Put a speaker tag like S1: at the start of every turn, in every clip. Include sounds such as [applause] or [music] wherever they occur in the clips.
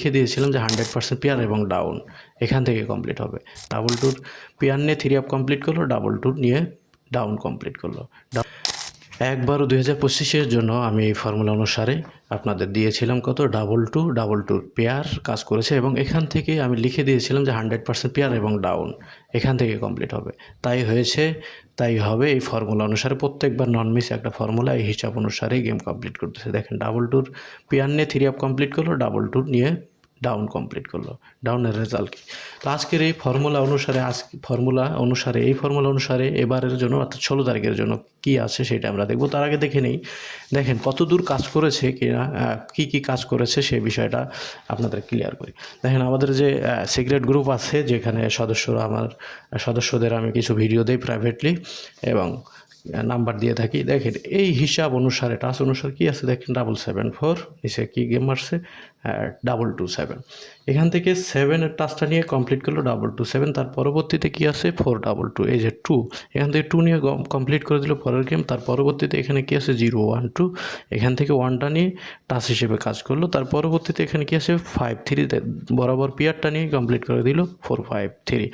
S1: লিখে দিয়েছিলাম যে হান্ড্রেড পার্সেন্ট পেয়ার এবং ডাউন এখান থেকে কমপ্লিট হবে। ডাবল টুর পেয়ার নিয়ে থ্রি আপ কমপ্লিট করল ডাবল টুর নিয়ে ডাউন কমপ্লিট করল। এক বারো দুই হাজার পঁচিশের জন্য আমি এই ফর্মুলা অনুসারে আপনাদের দিয়েছিলাম কত? Double two double two pair কাজ করেছে এবং এখান থেকে আমি লিখে দিয়েছিলাম যে হান্ড্রেড পার্সেন্ট পেয়ার এবং ডাউন এখান থেকে কমপ্লিট হবে। তাই হয়েছে, তাই হবে এই ফর্মুলা অনুসারে। প্রত্যেকবার নন মিস একটা ফর্মুলা এই হিসাব অনুসারে গেম কমপ্লিট করতেছে। দেখেন ডাবল টুর পেয়ার নিয়ে থ্রি আপ কমপ্লিট করল ডাবল টুর নিয়ে ডাউন কমপ্লিট করল। ডাউনের রেজাল্ট কি? তো আজকের এই ফর্মুলা অনুসারে, আজ ফর্মুলা অনুসারে, এই ফর্মুলা অনুসারে এবারের জন্য অর্থাৎ ষোলো তারিখের জন্য কি আছে সেটা আমরা দেখব। তার আগে দেখে নেই। দেখেন কত দূর কাজ করেছে কিনা কি কি কাজ করেছে সেই বিষয়টা আপনাদের ক্লিয়ার করি। দেখেন আমাদের যে সিক্রেট গ্রুপ আছে, যেখানে সদস্যরা আমার, সদস্যদের আমি কিছু ভিডিও দিই প্রাইভেটলি এবং নাম্বার দিয়ে থাকি। দেখেন, এই হিসাব অনুসারে, টাচ অনুসারে কি আছে? দেখেন ডাবল সেভেন ফোর নিচে কি গেম মারছে ডাবল টু সেভেন এখান থেকে সেভেনের টাচটা নিয়ে কমপ্লিট করল ডাবল টু সেভেন তার পরবর্তীতে কি আছে? ফোর ডাবল টু এই যে টু এখান থেকে টু নিয়ে কমপ্লিট করে দিল পরের গেম তার পরবর্তীতে এখানে কি আছে? জিরো ওয়ান টু এখান থেকে ওয়ানটা নিয়ে টাচ হিসেবে কাজ করল। তার পরবর্তীতে এখানে কি আছে? ফাইভ থ্রি বরাবর পিয়ারটা নিয়ে কমপ্লিট করে দিল ফোর ফাইভ থ্রি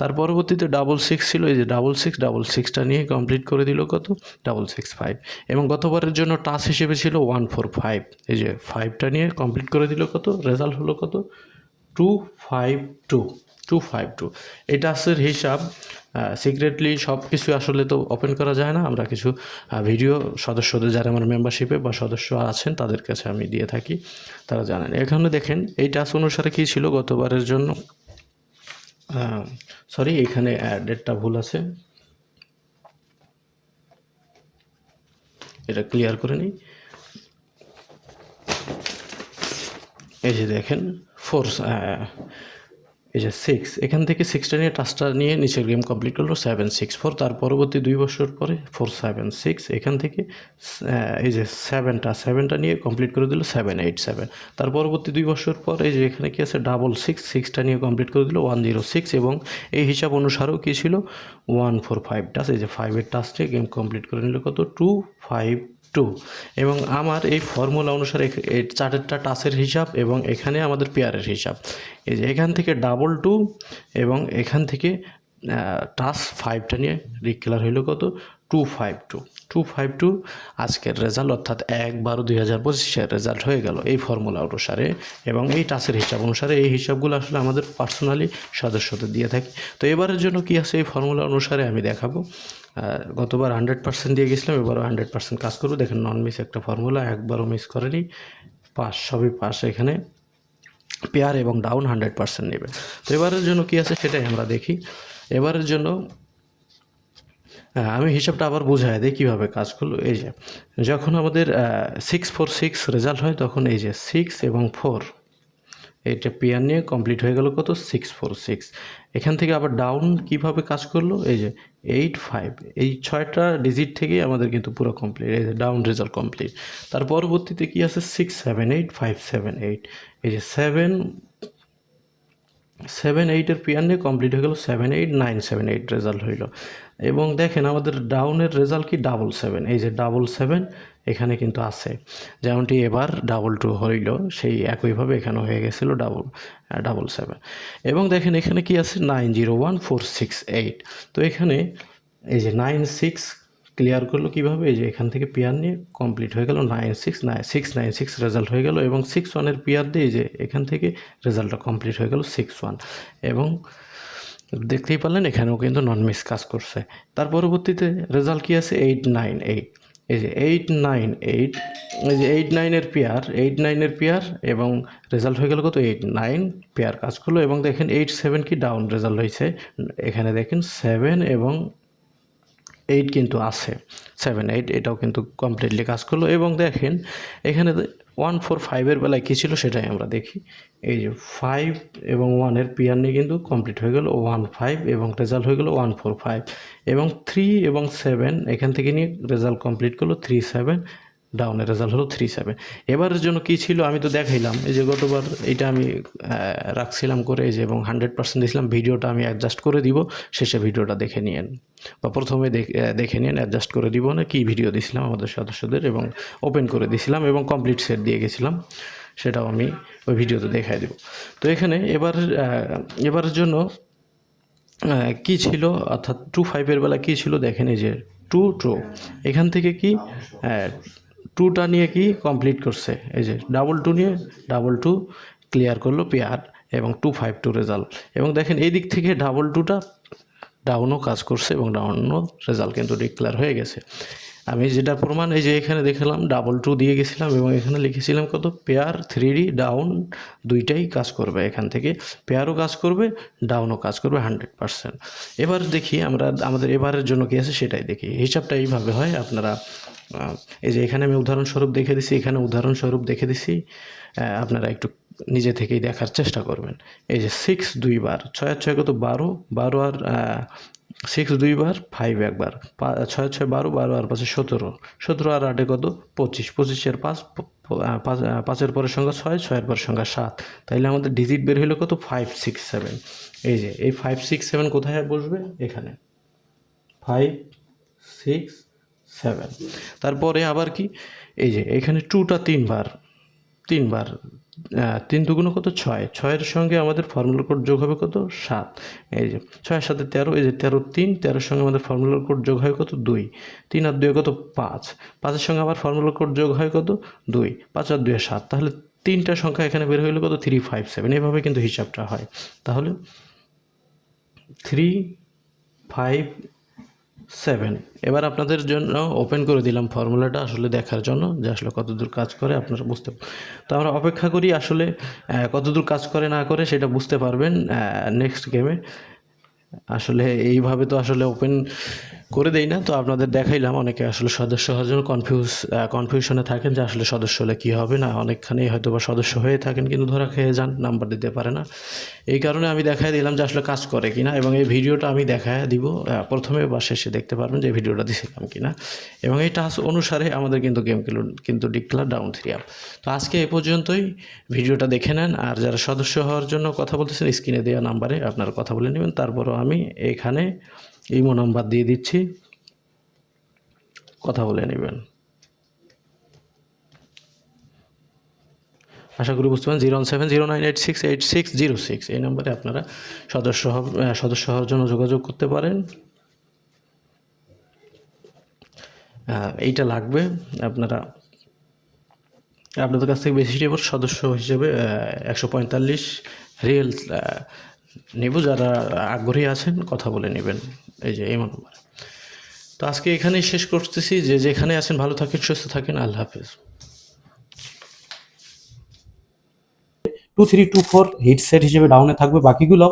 S1: তার পরবর্তীতে ডাবল সিক্স ছিল, এই যে ডাবল সিক্স ডাবল সিক্সটা নিয়ে কমপ্লিট করে দিল কত? ডাবল সিক্স ফাইভ এবং গতবারের জন্য টাচ হিসেবে ছিল ওয়ান ফোর ফাইভ এই যে ফাইভটা নিয়ে কমপ্লিট করে দিল কত? রেজাল্ট হলো কত? Two five two two five two এই টাচের হিসাব সিক্রেটলি সব কিছু আসলে তো ওপেন করা যায় না। আমরা কিছু ভিডিও সদস্যদের যারা আমার মেম্বারশিপে বা সদস্য আছেন, তাদের কাছে আমি দিয়ে থাকি, তারা জানেন। এখানে দেখেন, এই টাচ অনুসারে কী ছিল গতবারের জন্য? সরি এখানে ডেটটা ভুল আছে। এটা ক্লিয়ার করে নিই। এই যে দেখেন ফোর্স এই যে সিক্স এখান থেকে সিক্সটা নিয়ে টাচটা নিয়ে নিচের গেম কমপ্লিট করল সেভেন সিক্স ফোর তার পরবর্তী দুই বছর পরে ফোর সেভেন সিক্স এখান থেকে এই যে সেভেনটা সেভেনটা নিয়ে কমপ্লিট করে দিল সেভেন এইট সেভেন তার পরবর্তী দুই বছর পর এই যে এখানে কি আছে ডাবল সিক্স সিক্সটা নিয়ে কমপ্লিট করে দিল ওয়ান জিরো সিক্স এবং এই হিসাব অনুসারেও কী ছিল ওয়ান ফোর ফাইভ টাচ এই যে ফাইভের টাচটে গেম কমপ্লিট করে নিল কত? টু ফাইভ টু এবং আমার এই ফর্মুলা অনুসারে চারেরটা টাচের হিসাব এবং এখানে আমাদের পেয়ারের হিসাব। এই যে এখান থেকে ডাবল টু এবং এখান থেকে টাচ ফাইভটা নিয়ে রিক্লার হইল কত? Two five two two five two আজকের রেজাল্ট অর্থাৎ এক বারো দুই হাজার পঁচিশের রেজাল্ট হয়ে গেল এই ফর্মুলা অনুসারে। এবং এই টাচের হিসাব অনুসারে এই হিসাবগুলো আসলে আমাদের পার্সোনালি সদস্যদের দিয়ে থাকি। তো এবারের জন্য কি আছে এই ফর্মুলা অনুসারে আমি দেখাবো। গতবার হান্ড্রেড পার্সেন্ট দিয়ে গেছিলাম, এবারও হান্ড্রেড পার্সেন্ট কাজ করব। দেখেন নন মিস একটা ফর্মুলা একবারও মিস করেনি। পাস সবই পাস এখানে। পেয়ার এবং ডাউন হান্ড্রেড পার্সেন্ট নেবে। তো এবারের জন্য কি আছে সেটাই আমরা দেখি। এবারের জন্য আমি হিসাবটা আবার বোঝাই দিই কীভাবে কাজ করল। এই যে, যখন আমাদের সিক্স ফোর সিক্স রেজাল্ট হয়, তখন এই যে সিক্স এবং ফোর এইটা পেয়ার নিয়ে কমপ্লিট হয়ে গেল কত? সিক্স ফোর সিক্স এখান থেকে আবার ডাউন কীভাবে কাজ করল? এই যে এইট ফাইভ এই ছয়টা ডিজিট থেকেই আমাদের কিন্তু পুরো কমপ্লিট এই যে ডাউন রেজাল্ট কমপ্লিট তার পরবর্তীতে কী আছে? Six seven eight five seven eight এই যে সেভেন সেভেন এইটের পিয়ার নিয়ে কমপ্লিট হয়ে গেল seven eight nine, seven eight result হইল। এবং দেখেন আমাদের ডাউনের রেজাল্ট কি ডাবল সেভেন, এই যে ডাবল সেভেন এখানে কিন্তু আছে। যেমনটি এবার ডাবল টু হইল, সেই একইভাবে এখানে হয়ে গেছিল ডাবল ডাবল সেভেন। এবং দেখেন এখানে কি আছে? Nine zero one, four six eight. তো এখানে এই যে নাইন সিক্স ক্লিয়ার করল কীভাবে? যে এখান থেকে পিয়ার নিয়ে কমপ্লিট হয়ে গেল nine six nine six nine six result হয়ে গেল এবং সিক্স ওয়ানের পিয়ার দিয়ে যে এখান থেকে রেজাল্টটা কমপ্লিট হয়ে গেল সিক্স ওয়ান এবং দেখতেই পারলেন এখানেও কিন্তু নন মিস কাজ করছে। তার পরবর্তীতে রেজাল্ট কী আছে? এইট নাইন এইট এই যে এইট নাইন এইট এই যে এইট নাইনের পেয়ার এইট নাইনের পেয়ার এবং রেজাল্ট হয়ে গেল কত? এইট নাইন পেয়ার কাজ করল এবং দেখেন এইট সেভেন কি ডাউন রেজাল্ট হয়েছে। এখানে দেখেন সেভেন এবং এইট কিন্তু আছে। সেভেন এইট এটাও কিন্তু কমপ্লিটলি কাজ করল। এবং দেখেন, এখানে ওয়ান ফোর ফাইভের বেলায় কী ছিল সেটাই আমরা দেখি। এই যে ফাইভ এবং ওয়ানের পিয়ার নিয়ে কিন্তু কমপ্লিট হয়ে গেল ওয়ান ফাইভ এবং রেজাল্ট হয়ে গেল ওয়ান ফোর ফাইভ এবং থ্রি এবং সেভেন এখান থেকে নিয়ে রেজাল্ট কমপ্লিট করল থ্রি সেভেন ডাউনের রেজাল্ট হলো থ্রি সেভেন এবারের জন্য কী ছিল আমি তো দেখাইলাম, এই যে গতবার এটা আমি রাখছিলাম করে যে এবং হান্ড্রেড পার্সেন্ট দিয়েছিলাম, ভিডিওটা আমি অ্যাডজাস্ট করে দিব, শেষে ভিডিওটা দেখে নিয়েন। বা প্রথমে দেখ- নিন অ্যাডজাস্ট করে দিব না, কী ভিডিও দিয়েছিলাম আমাদের সদস্যদের এবং ওপেন করে দিয়েছিলাম এবং কমপ্লিট সেট দিয়ে গেছিলাম, সেটাও আমি ওই ভিডিওতে দেখাই দেব। তো এখানে এবার এবারের জন্য কি ছিল, অর্থাৎ টু ফাইভের বেলা কি ছিল, দেখেন এই যে টু টু এখান থেকে কি টুটা নিয়ে কি কমপ্লিট করছে? এই যে ডাবল টু নিয়ে ডাবল টু ক্লিয়ার করল পেয়ার এবং টু ফাইভ টু রেজাল্ট এবং দেখেন এই দিক থেকে ডাবল টুটা ডাউনও কাজ করছে এবং ডাউনও রেজাল্ট কিন্তু ডিক্লেয়ার হয়ে গেছে। আমি যেটা প্রমাণ, এই যে এখানে দেখলাম ডাবল টু দিয়ে গেছিলাম এবং এখানে লিখেছিলাম কত? পেয়ার থ্রি ডি ডাউন দুইটাই কাজ করবে এখান থেকে। পেয়ারও কাজ করবে ডাউনও কাজ করবে হান্ড্রেড পার্সেন্ট এবার দেখি আমরা, আমাদের এবারের জন্য কি আছে সেটাই দেখি। হিসাবটা এইভাবে হয়, আপনারা এই যে এখানে আমি উদাহরণস্বরূপ দেখে দিছি, এখানে উদাহরণস্বরূপ দেখে দিছি আপনারা একটু নিজে থেকেই দেখার চেষ্টা করবেন। এই যে সিক্স দুইবার, ছয় আর ছয় কত? বারো। বারো আর সিক্স দুইবার ফাইভ একবার। ছয় ছয় বারো বারো আর পাঁচে সতেরো। সতেরো আর আটে কত? পঁচিশ। পঁচিশের পাঁচ পাঁচের পরের সংখ্যা ছয়, ছয়ের পরের সংখ্যা সাত। তাইলে আমাদের ডিজিট বের হলো কত? ফাইভ সিক্স সেভেন এই যে, এই ফাইভ সিক্স সেভেন কোথায় বসবে? এখানে। ফাইভ সিক্স সেভেন তারপরে আবার কি? এই যে, এখানে টুটা তিনবার তিনবার তিন দুগুণ কত? ছয়। ছয়ের সঙ্গে আমাদের ফর্মুলা কোড যোগ হবে কত? সাত। এই যে ছয়ের সাথে তেরো, এই যে তেরো, তিন। তেরোর সঙ্গে আমাদের ফর্মুলা কোড যোগ হয় কত? দুই। তিন আর দুয়ে কত? পাঁচ। পাঁচের সঙ্গে আবার ফর্মুলা কোড যোগ হয় কত? দুই। পাঁচ আর দুই সাত। তাহলে তিনটা সংখ্যা এখানে বের হইল কত? থ্রি ফাইভ সেভেন এভাবে কিন্তু হিসাবটা হয়। তাহলে থ্রি ফাইভ সেভেন এবার আপনাদের জন্য ওপেন করে দিলাম ফর্মুলাটা আসলে দেখার জন্য যে আসলে কতদূর কাজ করে আপনারা বুঝতে তো আমরা অপেক্ষা করি আসলে কতদূর কাজ করে না করে সেটা বুঝতে পারবেন নেক্সট গেমে আসলে এইভাবে তো আসলে ওপেন করে দেই না, তো আপনাদের দেখাইলাম। অনেকে আসলে সদস্য হওয়ার জন্য কনফিউজ কনফিউশনে থাকেন যে আসলে সদস্য হলে কী হবে না, অনেকখানেই হয়তো বা সদস্য হয়ে থাকেন কিন্তু ধরা খেয়ে যান নাম্বার দিতে পারে না। এই কারণে আমি দেখাই দিলাম যে আসলে কাজ করে কিনা এবং এই ভিডিওটা আমি দেখায় দিব প্রথমে বা শেষে দেখতে পারবেন যে ভিডিওটা দিয়েছিলাম কি না এবং এই টাস্ক অনুসারে আমাদের কিন্তু গেম কিন্তু ডিক্লার ডাউন থ্রি আপ তো আজকে এ পর্যন্তই, ভিডিওটা দেখে নেন, আর যারা সদস্য হওয়ার জন্য কথা বলতেছেন স্ক্রিনে দেওয়া নাম্বারে আপনারা কথা বলে নেবেন। তারপরও আমি এখানে ইমো নাম্বার দিয়ে দিচ্ছি। কথা বলে নেবেন। আশা করি বুঝতে পারেন zero seven, zero nine eight six eight six zero six. এই নম্বরে আপনারা সদস্য সদস্য হওয়ার জন্য যোগাযোগ করতে পারেন। এইটা লাগবে। আপনারা আপনাদের কাছ থেকে বেশি সদস্য হিসেবে একশো পঁয়তাল্লিশ রিয়েল নেব, যারা আগ্রহী আছেন, কথা বলে নেবেন। এই যে, এই নম্বর তো আজকে এখানেই শেষ করতেছি। যে যেখানে আছেন, ভালো থাকেন, সুস্থ থাকেন, আল্লাহ হাফেজ।
S2: Two three two four hit set হিসেবে ডাউনে থাকবে। বাকিগুলো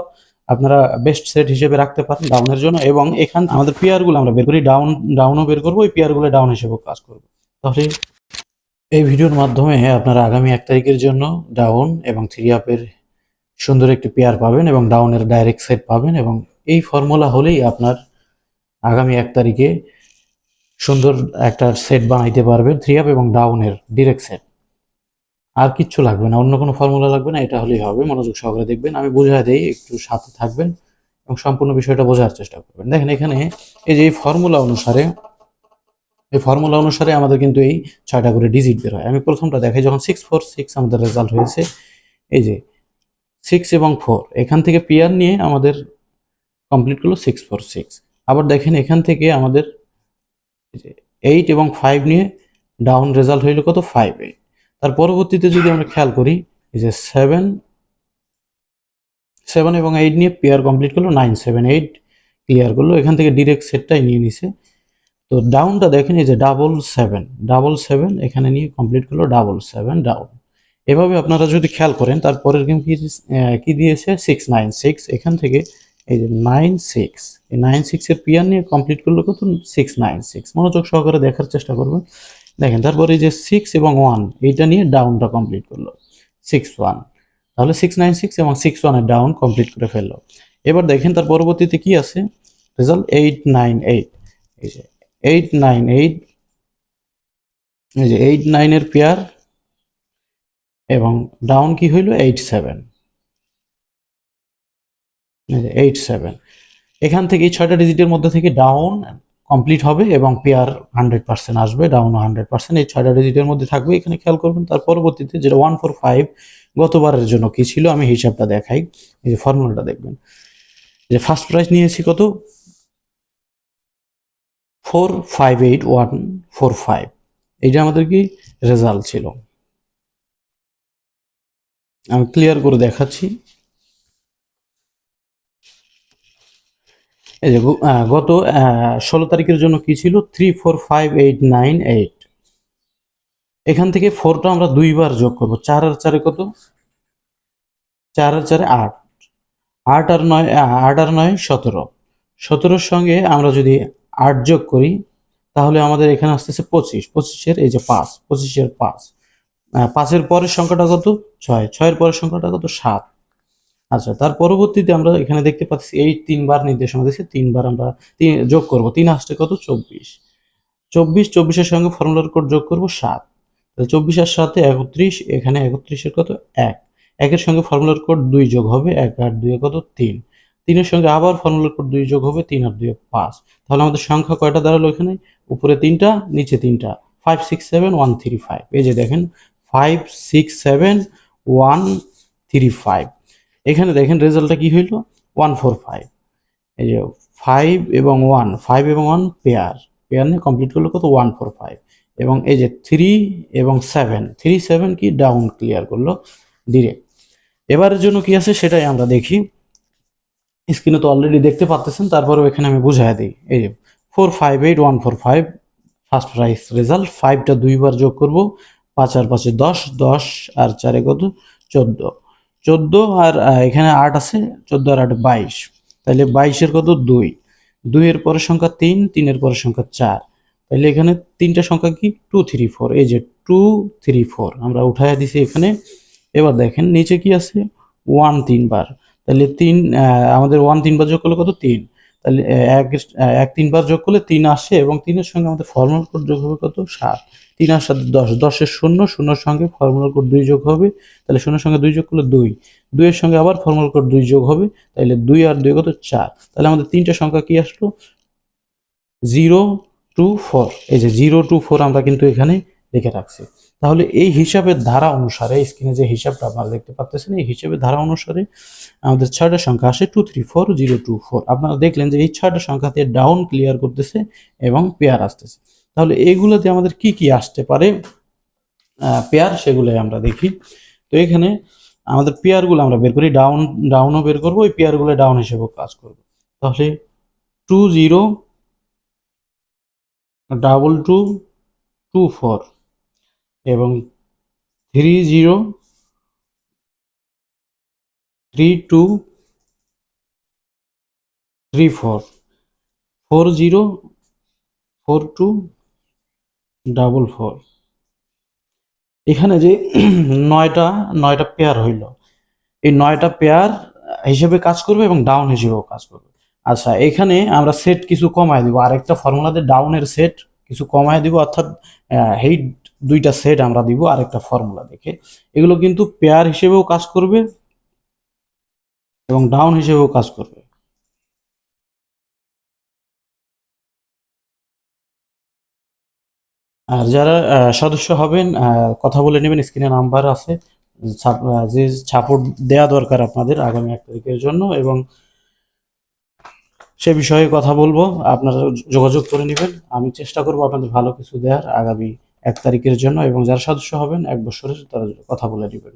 S2: আপনারা বেস্ট সেট হিসেবে রাখতে পারেন ডাউনের জন্য। এবং এখান, আমাদের পেয়ারগুলো আমরা বের করি। ডাউন ডাউনও বের করব। ওই পেয়ারগুলো ডাউন হিসেবে কাজ করব। তাহলে এই ভিডিওর মাধ্যমে আপনারা আগামী এক তারিখের জন্য ডাউন এবং থ্রি আপের সুন্দর একটি পেয়ার পাবেন এবং ডাউনের ডাইরেক্ট সেট পাবেন এবং এই ফর্মুলা হলেই আপনার আগামী এক তারিখে সুন্দর একটা সেট বানাইতে পারবেন থ্রি আপ এবং ডাউনের ডিরেক্ট সেট আর কিচ্ছু লাগবে না, অন্য কোনো ফর্মুলা লাগবে না, এটা হলেই হবে, মনোযোগ সহকারে দেখবেন। আমি বোঝাই দেই, একটু সাথে থাকবেন এবং সম্পূর্ণ বিষয়টা বোঝার চেষ্টা করবেন। দেখেন এখানে এই যে এই ফর্মুলা অনুসারে, এই ফর্মুলা অনুসারে আমাদের কিন্তু এই ছয়টা করে ডিজিট বের হয়। আমি প্রথমটা দেখাই, যখন সিক্স ফোর সিক্স আমাদের রেজাল্ট হয়েছে, এই যে সিক্স এবং ফোর এখান থেকে পিয়ার নিয়ে আমাদের কমপ্লিট করল সিক্স ফোর সিক্স আবার দেখেন এখান থেকে আমাদের এইট এবং ফাইভ নিয়ে ডাউন রেজাল্ট হইল কত? ফাইভ এইট তার পরবর্তীতে যদি আমরা খেয়াল করি যে সেভেন সেভেন এবং এইট নিয়ে পেয়ার কমপ্লিট করল নাইন সেভেন এইট ক্লিয়ার করল। এখান থেকে ডিরেক্ট সেটটাই নিয়ে নিছে। তো ডাউনটা দেখেন, এই যে ডাবল সেভেন ডাবল সেভেন এখানে নিয়ে কমপ্লিট করল ডাবল সেভেন ডাউন এভাবে আপনারা যদি খেয়াল করেন, তারপরের গেম কি কি দিয়েছে? সিক্স নাইন সিক্স এখান থেকে এই যে নাইন সিক্স এই নাইন সিক্সের পিয়ার নিয়ে কমপ্লিট করল কত? সিক্স নাইন সিক্স মনোযোগ সহকারে দেখার চেষ্টা করবেন। দেখেন, তারপরে এই যে সিক্স এবং ওয়ান এইটা নিয়ে ডাউনটা কমপ্লিট করল। সিক্স ওয়ান তাহলে সিক্স নাইন সিক্স এবং সিক্স ওয়ানের ডাউন কমপ্লিট করে ফেলল। এবার দেখেন, তার পরবর্তীতে কি আছে? রেজাল্ট এইট নাইন এইট এই যে এইট নাইন এইট এই যে এইট নাইনের পেয়ার এবং ডাউন কি হইল? এইট সেভেন এইট সেভেন এখান থেকে এই ছয়টা ডিজিটের মধ্যে থেকে ডাউন কমপ্লিট হবে এবং পেয়ার হান্ড্রেড পার্সেন্ট আসবে ডাউন হান্ড্রেড পার্সেন্ট এই ছয়টা ডিজিটের মধ্যে থাকবে। এখানে খেয়াল করবেন, তার পরবর্তীতে যেটা ওয়ান ফোর ফাইভ গতবারের জন্য কি ছিল? আমি হিসাবটা দেখাই। এই যে ফর্মুলাটা দেখবেন। যে ফার্স্ট প্রাইস নিয়েছি কত? Four five eight one four five এইটা আমাদের কি? রেজাল্ট ছিল। আমি ক্লিয়ার করে দেখাচ্ছি। এই যে গত ষোলো তারিখের জন্য কি ছিল? Three four five eight nine eight এখান থেকে ফোরটা আমরা দুইবার যোগ করব। চার আর চারে কত? চার আর চারে আট। আট আর নয় আট আর নয়, সতেরো। সতেরোর সঙ্গে আমরা যদি আট যোগ করি, তাহলে আমাদের এখানে আসতেছে পঁচিশ। পঁচিশের, এই যে পাঁচ, পঁচিশের পাঁচ। পাঁচের পরের সংখ্যাটা কত? ছয়। ছয়ের পরের সংখ্যাটা কত? সাত। আচ্ছা তার পরবর্তীতে আমরা এখানে দেখতে পাচ্ছি, এই তিনবার নির্দেশনা দিচ্ছে তিনবার আমরা যোগ করব। তিন আসছে কত? চব্বিশ। চব্বিশ, চব্বিশের সঙ্গে ফর্মুলার কোড যোগ করব সাত। চব্বিশ আর সাথে একত্রিশ, এখানে একত্রিশের কত? এক। একের সঙ্গে ফর্মুলার কোড দুই যোগ হবে এক আর দুই কত? তিন। তিনের সঙ্গে আবার ফর্মুলার কোড দুই যোগ হবে তিন আর দুই পাঁচ। তাহলে আমাদের সংখ্যা কয়টা দাঁড়াল এখানে? উপরে তিনটা, নিচে তিনটা। Five six seven one three five এই যে দেখেন five six seven one three five এখানে দেখেন রেজাল্টটা কি হইল? ওয়ান ফোর ফাইভ এই যে ফাইভ এবং ওয়ান ফাইভ এবং ওয়ান পেয়ার পেয়ার নিয়ে কমপ্লিট করল কত? ওয়ান ফোর ফাইভ এবং এই যে থ্রি এবং সেভেন থ্রি সেভেন কি? ডাউন ক্লিয়ার করল ডিরেক্ট এবারের জন্য কি আছে? সেটাই আমরা দেখি। স্ক্রিনে তো অলরেডি দেখতে পাচ্ছেন তারপরেও এখানে আমি বুঝাই দিই। এই যে four five eight one four five first prize result ফাইভটা দুইবার যোগ করব। পাঁচ আর পাঁচে দশ দশ আর চারে কত? চোদ্দ। চোদ্দ আর এখানে আট আছে, চোদ্দ আর আট বাইশ। তাহলে বাইশের কত? দুই। দুইয়ের পরের সংখ্যা তিন, তিনের পরের সংখ্যা চার। তাহলে এখানে তিনটা সংখ্যা কি? Two three four. এই যে টু থ্রি ফোর, আমরা উঠাইয়া দিছি এখানে। এবার দেখেন, নিচে কি আছে? ওয়ান তিনবার। তাহলে তিন আমাদের ওয়ান তিনবার যোগ করলে কত? তিন। তাহলে এক এক তিনবার যোগ করলে তিন আসে এবং তিনের সঙ্গে আমাদের ফর্মুলা কোড যোগ হবে কত? সাত। তিন আর সাথে দশ, দশের শূন্য, শূন্যর সঙ্গে ফর্মুলা কোড দুই যোগ হবে, তাহলে শূন্যের সঙ্গে দুই যোগ করলে দুই। দুইয়ের সঙ্গে আবার ফর্মুলা কোড দুই যোগ হবে, তাহলে দুই আর দুই কত? চার। তাহলে আমাদের তিনটা সংখ্যা কি আসলো? Zero two four. এই যে জিরো টু ফোর আমরা কিন্তু এখানে লিখে রাখছি। তাহলে এই হিসাবের ধারা অনুসারে, স্ক্রিনে যে হিসাবটা আপনারা দেখতে পাচ্ছেন এই হিসাবের ধারা অনুসারে আমাদের ছয়টা সংখ্যা আসে two three four zero two four আপনারা দেখলেন যে এই ছয়টা সংখ্যাতে ডাউন ক্লিয়ার করতেছে এবং পেয়ার আসতেছে। তাহলে এইগুলোতে আমাদের কি কি আসতে পারে? পেয়ার সেগুলোই আমরা দেখি। তো এখানে আমাদের পেয়ারগুলো আমরা বের করি ডাউন ডাউনও বের করব, ওই পেয়ারগুলো ডাউন হিসেবেও কাজ করব। তাহলে two zero double two two four এবং three zero three two three four four zero four two double four এখানে যে [clears throat] নয়টা নয়টা পেয়ার হইল। এই নয়টা পেয়ার হিসেবে কাজ করবে এবং ডাউন হিসেবেও কাজ করবে। আচ্ছা এখানে আমরা সেট কিছু কমায় দিব। আরেকটা ফর্মুলাতে ডাউনের সেট কিছু কমায় দিব, অর্থাৎ হেইট দুইটা সেট আমরা দিব, আরেকটা ফর্মুলা দেখে। এগুলো কিন্তু পেয়ার হিসেবেও কাজ করবে এবং ডাউন হিসেবেও কাজ করবে। আর যারা সদস্য হবেন কথা বলে নেবেন স্ক্রিনে নাম্বার আছে যে সাপোর্ট দেয়া দরকার আপনাদের আগামী এক তারিখের জন্য এবং সে বিষয়ে কথা বলব, আপনারা যোগাযোগ করে নেবেন। আমি চেষ্টা করব আপনাদের ভালো কিছু দেওয়ার আগামী এক তারিখের জন্য এবং যারা সদস্য হবেন এক বছরের তারা কথা বলে নেবেন।